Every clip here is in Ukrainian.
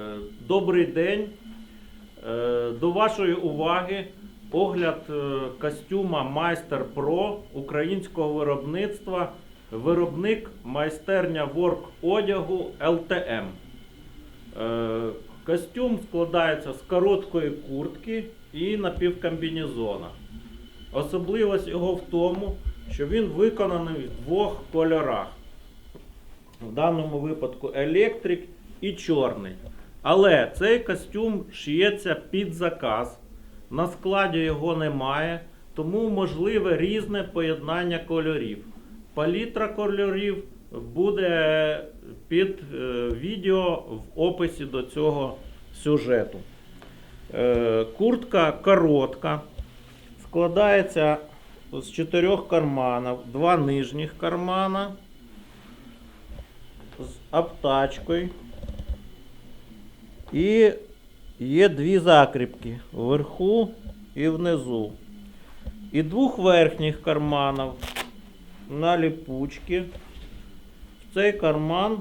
Е, Добрий день. Е, До вашої уваги огляд е, костюма Майстер Pro українського виробництва. Виробник майстерня ворк одягу. Е, Костюм складається з короткої куртки і напівкомбінезона. Особливість його в тому, що він виконаний в двох кольорах. В даному випадку електрик і чорний. Але цей костюм шиється під заказ. На складі його немає, тому можливе різне поєднання кольорів. Палітра кольорів буде під е, відео в описі до цього сюжету. Е, куртка коротка. Складається з чотирьох карманів, два нижніх кармана з обтачкою. І є дві закріпки вверху і внизу. І двох верхніх карманів на ліпучки. В цей карман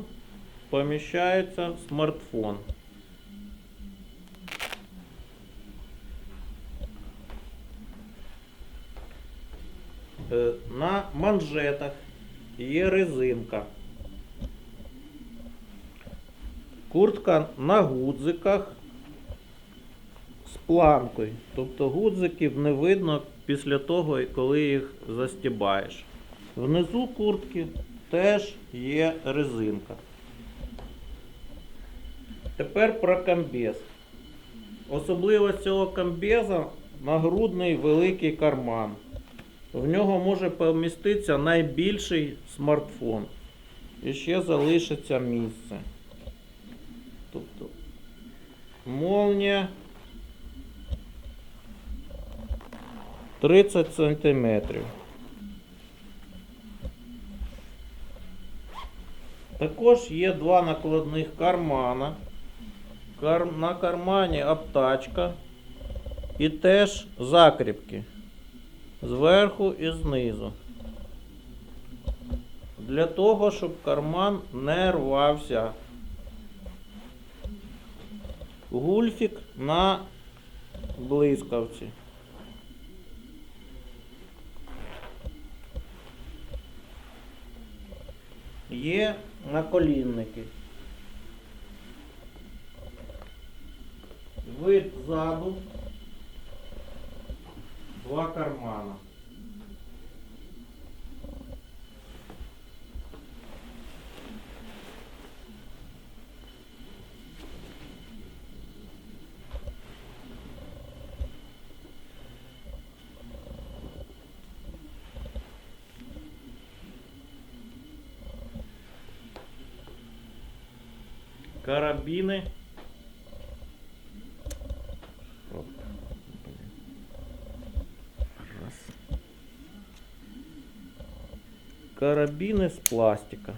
поміщається смартфон. Е, На манжетах є резинка. Куртка на гудзиках з планкою. Тобто гудзиків не видно після того, коли їх застібаєш. Внизу куртки теж є резинка. Тепер про комбез. Особливість цього комбеза нагрудний великий карман. В нього може поміститися найбільший смартфон. І ще залишиться місце. Молнія 30 сантиметрів. Також є два накладних кармана. Кар... На кармані обтачка і теж закріпки зверху і знизу. Для того, щоб карман не рвався. Гульфік на блискавці. Є наколінники. Вид ззаду. Два кармана. Карабіни. Оп. Раз. Карабіни з пластика.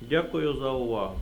Дякую за увагу.